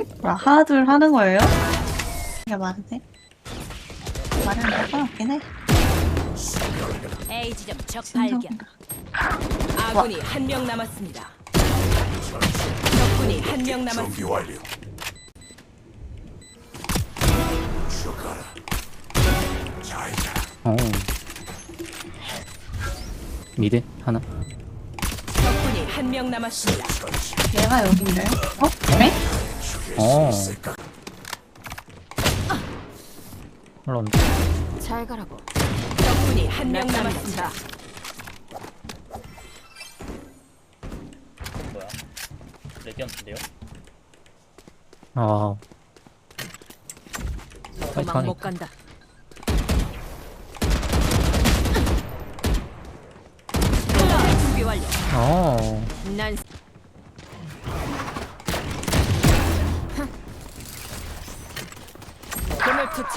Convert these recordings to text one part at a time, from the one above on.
에? 뭐야, 하나, 둘 하는 거예요? 이게? 말이 안 될것 같긴 해. A 지점 적 발견. 신기하다. 아군이 한 명 남았습니다. 적군이 한 명 남았습니다. 준비 완료. 죽어라. 잘 자. 어. 미드 하나. 적군이 한 명 남았습니다. 얘가 여긴데요? 어? 그래? 어. 올라온다. 잘 가라고. 적군이 한 명 남았습니다. 뭐야? 레디언트인데요? 아. 도망 못 간다. 준비 완료. 어. 난 투척.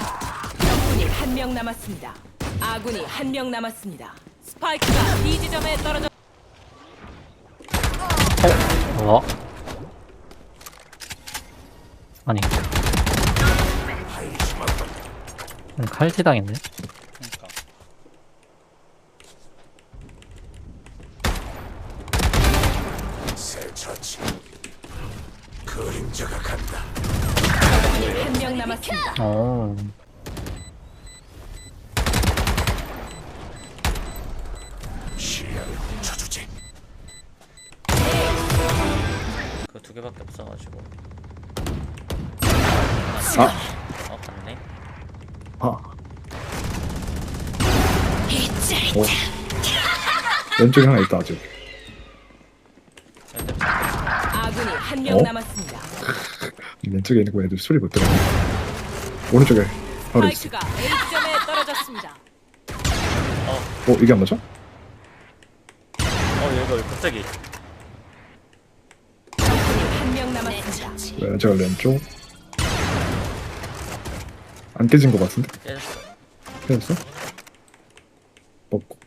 적군이 한 명 남았습니다. 아군이 한 명 남았습니다. 스파이크가 B 지점에 떨어져. 어. 아니. 아니, 칼질 당했네. 그니까 새 처치. 그림자가 간다. 한 명 남았습니다. 어. 시야를 훔쳐주지. 그두 개밖에 없어가지고 아, 어 갔네 아. 어. 왼쪽에 하나 있다 아직. 애들 아군이 한 명 어? 남았습니다. 왼쪽에 있는 거 애들 소리 못 들어. 오른쪽에 바로 있어. 스파이크가 A 지점에 떨어졌습니다. 어 이게 안 맞아? 어 얘가 왜 갑자기 적군이 한 명 남았습니다. 왼쪽 왼쪽. 안 깨진 거 같은데? 깨졌어 깨졌어? 먹고.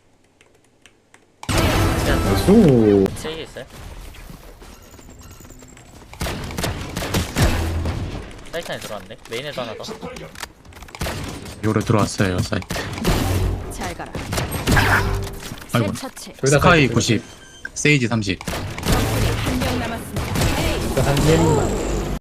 나이스. 세개 있어요? 사이트 안에 들어왔네 메인에도 하나 더 요로 들어왔어요 사이트 잘 가라. 아이고. 새 처치. 스카이 90 세이지 30 적군이 한 명 남았습니다. A 한 명만